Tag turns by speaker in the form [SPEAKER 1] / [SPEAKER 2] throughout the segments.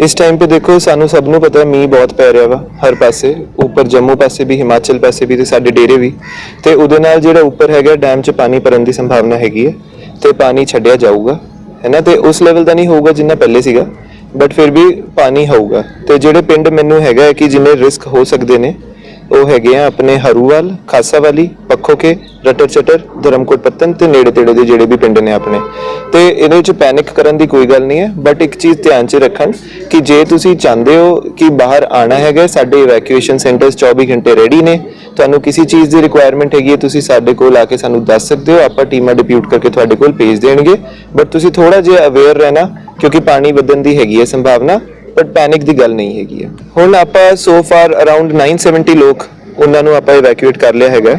[SPEAKER 1] ਇਸ ਟਾਈਮ ਤੇ ਦੇਖੋ, ਸਾਨੂੰ ਸਭ ਨੂੰ ਪਤਾ ਮੀਂਹ ਬਹੁਤ ਪੈ ਰਿਹਾ ਵਾ, ਹਰ ਪਾਸੇ। ਉੱਪਰ ਜੰਮੂ ਪਾਸੇ ਵੀ, ਹਿਮਾਚਲ ਪਾਸੇ ਵੀ ਤੇ ਸਾਡੇ ਡੇਰੇ ਵੀ। ਤੇ ਉਹਦੇ ਨਾਲ ਜਿਹੜਾ ਉੱਪਰ ਹੈਗਾ ਡੈਮ 'ਚ ਪਾਣੀ ਭਰਨ ਦੀ ਸੰਭਾਵਨਾ ਹੈਗੀ ਹੈ ਤੇ ਪਾਣੀ ਛੱਡਿਆ ਜਾਊਗਾ ਹੈਨਾ ਤੇ ਉਸ ਲੈਵਲ ਦਾ ਨਹੀਂ ਹੋਊਗਾ ਜਿੰਨਾ ਪਹਿਲੇ ਸੀਗਾ ਬਟ ਫਿਰ ਵੀ ਪਾਣੀ ਹੋਊਗਾ। ਤੇ ਜਿਹੜੇ ਪਿੰਡ ਮੈਨੂੰ ਹੈਗਾ ਕਿ ਜਿੰਨੇ ਰਿਸਕ ਹੋ ਸਕਦੇ ਨੇ ਉਹ ਹੈਗੇ ਆ ਆਪਣੇ ਹਰੂਵਾਲ, ਖਾਸਾਵਾਲੀ, ਪੱਖੋਕੇ ਰਟਰ ਚਟਰ ਧਰਮਕੋਟ ਪੱਤਨ ਤੇ ਨੇੜੇ ਤੇੜੇ ਦੇ ਜਿਹੜੇ ਵੀ ਪਿੰਡ ਨੇ ਆਪਣੇ। ਤੇ ਇਹਦੇ ਵਿੱਚ ਪੈਨਿਕ ਕਰਨ ਦੀ ਕੋਈ ਗੱਲ ਨਹੀਂ ਹੈ ਬਟ ਇੱਕ ਚੀਜ਼ ਧਿਆਨ 'ਚ ਰੱਖਣ ਕਿ ਜੇ ਤੁਸੀਂ ਚਾਹੁੰਦੇ ਹੋ ਕਿ ਬਾਹਰ ਆਣਾ ਹੈਗਾ, ਸਾਡੇ ਇਵੈਕੂਏਸ਼ਨ ਸੈਂਟਰਸ 24 ਘੰਟੇ ਰੈਡੀ ਨੇ। ਤੁਹਾਨੂੰ ਕਿਸੇ ਚੀਜ਼ ਦੀ ਰਿਕੁਆਇਰਮੈਂਟ ਹੈਗੀ ਹੈ, ਤੁਸੀਂ ਸਾਡੇ ਕੋਲ ਆ ਕੇ ਸਾਨੂੰ ਦੱਸ ਸਕਦੇ ਹੋ, ਆਪਾਂ ਟੀਮਾਂ ਡਿਪਿਊਟ ਕਰਕੇ ਤੁਹਾਡੇ ਕੋਲ ਭੇਜ ਦੇਣਗੇ। ਬਟ ਤੁਸੀਂ ਥੋੜਾ ਜਿਹਾ ਅਵੇਅਰ ਰਹਿਣਾ, ਕਿਉਂਕਿ ਪਾਣੀ ਵਧਣ ਦੀ ਹੈਗੀ ਹੈ ਸੰਭਾਵਨਾ। ਬਟ ਪੈਨਿਕ ਦੀ ਗੱਲ ਨਹੀਂ ਹੈਗੀ ਹੈ ਹੁਣ ਆਪਾਂ ਸੋ ਫਾਰ ਅਰਾਊਂਡ 970 ਲੋਕ ਉਹਨਾਂ ਨੂੰ ਆਪਾਂ ਇਵੈਕੂਏਟ ਕਰ ਲਿਆ ਹੈਗਾ।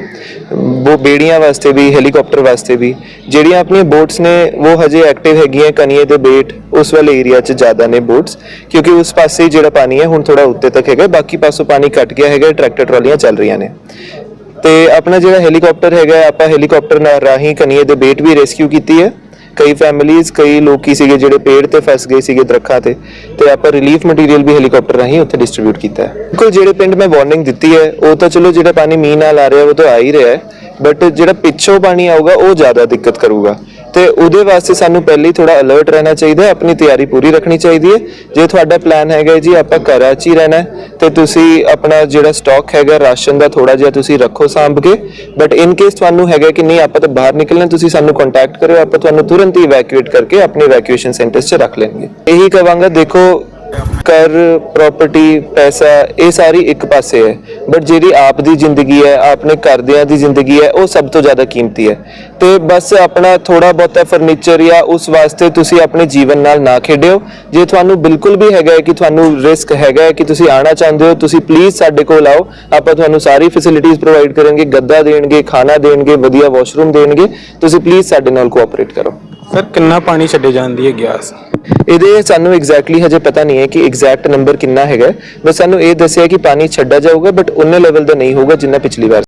[SPEAKER 1] ਉਹ ਬੇੜੀਆਂ ਵਾਸਤੇ ਵੀ ਹੈਲੀਕਾਪਟਰ ਵਾਸਤੇ ਵੀ, ਜਿਹੜੀਆਂ ਆਪਣੀਆਂ ਬੋਟਸ ਨੇ, ਉਹ ਹਜੇ ਐਕਟਿਵ ਹੈਗੀਆਂ ਕਨੀਏ ਤੇ ਬੇਟ, ਉਸ ਵਾਲੇ ਏਰੀਆ 'ਚ ਜ਼ਿਆਦਾ ਨੇ ਬੋਟਸ ਕਿਉਂਕਿ ਉਸ ਪਾਸੇ ਜਿਹੜਾ ਪਾਣੀ ਹੈ ਹੁਣ ਥੋੜਾ ਉੱਤੇ ਤੱਕ ਹੈਗਾ, ਬਾਕੀ ਪਾਸੋਂ ਪਾਣੀ ਘਟ ਗਿਆ ਹੈਗਾ ਟਰੈਕਟਰ ਟਰਾਲੀਆਂ ਚੱਲ ਰਹੀਆਂ ਨੇ। ਤੇ ਆਪਣਾ ਜਿਹੜਾ ਹੈਲੀਕਾਪਟਰ ਹੈਗਾ, ਆਪਾਂ ਹੈਲੀਕਾਪਟਰ ਨਾਲ ਰਾਹੀਂ ਕਨੀਏ ਦੇ ਬੇਟ ਵੀ ਰੈਸਕਿਊ ਕੀਤੀ ਹੈ। ਕਈ ਫੈਮਿਲੀਆਂ ਕਈ ਲੋਕੀ ਸੀਗੇ ਜਿਹੜੇ ਪੇੜ ਤੇ ਫਸ ਗਏ ਸੀਗੇ ਦਰਖਤਾਂ ਤੇ ਤੇ ਆਪਾਂ ਰਿਲੀਫ ਮਟੀਰੀਅਲ ਵੀ ਹੈਲੀਕਾਪਟਰ ਰਾਹੀਂ ਉੱਥੇ ਡਿਸਟ੍ਰੀਬਿਊਟ ਕੀਤਾ ਹੈ। ਬਿਲਕੁਲ ਜਿਹੜੇ ਪਿੰਡ ਮੈਂ ਵਾਰਨਿੰਗ ਦਿੱਤੀ ਹੈ, ਉਹ ਤਾਂ ਚਲੋ ਜਿਹੜਾ ਪਾਣੀ ਮੀਂਹ ਨਾਲ ਆ ਰਿਹਾ, ਉਹ ਤਾਂ ਆ ਹੀ ਰਿਹਾ ਹੈ ਬਟ ਜਿਹੜਾ ਪਿੱਛੋਂ ਪਾਣੀ ਆਊਗਾ, ਉਹ ਜ਼ਿਆਦਾ ਦਿੱਕਤ ਕਰੂਗਾ। ਤੇ ਉਹਦੇ ਵਾਸਤੇ ਸਾਨੂੰ ਪਹਿਲੇ ਹੀ ਥੋੜਾ ਅਲਰਟ ਰਹਿਣਾ ਚਾਹੀਦਾ ਹੈ ਆਪਣੀ ਤਿਆਰੀ ਪੂਰੀ ਰੱਖਣੀ ਚਾਹੀਦੀ ਹੈ। ਜੇ ਤੁਹਾਡਾ ਪਲਾਨ ਹੈਗਾ ਜੀ ਆਪਾਂ ਘਰਾਂ 'ਚ ਹੀ ਰਹਿਣਾ ਹੈ, ਤੇ ਤੁਸੀਂ ਆਪਣਾ ਜਿਹੜਾ ਸਟਾਕ ਹੈਗਾ ਰਾਸ਼ਨ ਦਾ ਥੋੜਾ ਜਿਹਾ ਤੁਸੀਂ ਰੱਖੋ ਸਾਂਭ ਕੇ। ਬਟ ਇਨ ਕੇਸ ਤੁਹਾਨੂੰ ਹੈਗਾ ਕਿ ਨਹੀਂ ਆਪਾਂ ਤਾਂ ਬਾਹਰ ਨਿਕਲਣਾ ਤੁਸੀਂ ਸਾਨੂੰ ਕੰਟੈਕਟ ਕਰਿਓ ਆਪਾਂ ਤੁਹਾਨੂੰ ਤੁਰੰਤ ਹੀ ਇਵੈਕੂਏਟ ਕਰਕੇ ਆਪਣੇ ਇਵੈਕੂਏਸ਼ਨ ਸੈਂਟਰਸ 'ਚ ਰੱਖ ਲੈਣਗੇ। ਇਹੀ ਕਹਾਂਗਾ ਦੇਖੋ ਕਰ ਪ੍ਰਾਪਰਟੀ ਪੈਸਾ, ਇਹ ਸਾਰੀ ਇੱਕ ਪਾਸੇ ਹੈ। ਬਟ ਜਿਹੜੀ ਆਪ ਦੀ ਜ਼ਿੰਦਗੀ ਹੈ, ਆਪਣੇ ਘਰਦਿਆਂ ਦੀ ਜ਼ਿੰਦਗੀ ਹੈ, ਉਹ ਸਭ ਤੋਂ ਜ਼ਿਆਦਾ ਕੀਮਤੀ ਹੈ। ਤੇ ਬਸ ਆਪਣਾ ਥੋੜਾ ਬਹੁਤਾ ਫਰਨੀਚਰ ਜਾਂ ਉਸ ਵਾਸਤੇ ਤੁਸੀਂ ਆਪਣੇ ਜੀਵਨ ਨਾਲ ਨਾ ਖੇਡਿਓ। ਜੇ ਤੁਹਾਨੂੰ ਬਿਲਕੁਲ ਵੀ ਹੈਗਾ ਹੈ ਕਿ ਤੁਹਾਨੂੰ ਰਿਸਕ ਹੈਗਾ ਹੈ ਕਿ ਤੁਸੀਂ ਆਣਾ ਚਾਹੁੰਦੇ ਹੋ, ਤੁਸੀਂ ਪਲੀਜ਼ ਸਾਡੇ ਕੋਲ ਆਓ। ਆਪਾਂ ਤੁਹਾਨੂੰ ਸਾਰੀ ਫੈਸਿਲਿਟੀਆਂ ਪ੍ਰੋਵਾਈਡ ਕਰਾਂਗੇ, ਗੱਦਾ ਦੇਣਗੇ, ਖਾਣਾ ਦੇਣਗੇ, ਵਧੀਆ ਵਾਸ਼ਰੂਮ ਦੇਣਗੇ। ਤੁਸੀਂ ਪਲੀਜ਼ ਸਾਡੇ ਨਾਲ ਕੋਆਪਰੇਟ ਕਰੋ।
[SPEAKER 2] ਸਰ ਕਿੰਨਾ ਪਾਣੀ ਛੱਡੇ ਜਾਂਦੀ ਹੈ ਗਿਆਸ
[SPEAKER 1] ਇਹਦੇ ਸਾਨੂੰ ਐਗਜ਼ੈਕਟਲੀ ਹਜੇ ਪਤਾ ਨਹੀਂ ਹੈ ਕਿ ਐਗਜ਼ੈਕਟ ਨੰਬਰ ਕਿੰਨਾ ਹੈਗਾ ਬਸ ਸਾਨੂੰ ਇਹ ਦੱਸਿਆ ਕਿ ਪਾਣੀ ਛੱਡਿਆ ਜਾਊਗਾ ਬਟ ਉਹਨੇ ਲੈਵਲ ਦਾ ਨਹੀਂ ਹੋਊਗਾ ਜਿੰਨਾ ਪਿਛਲੀ ਵਾਰ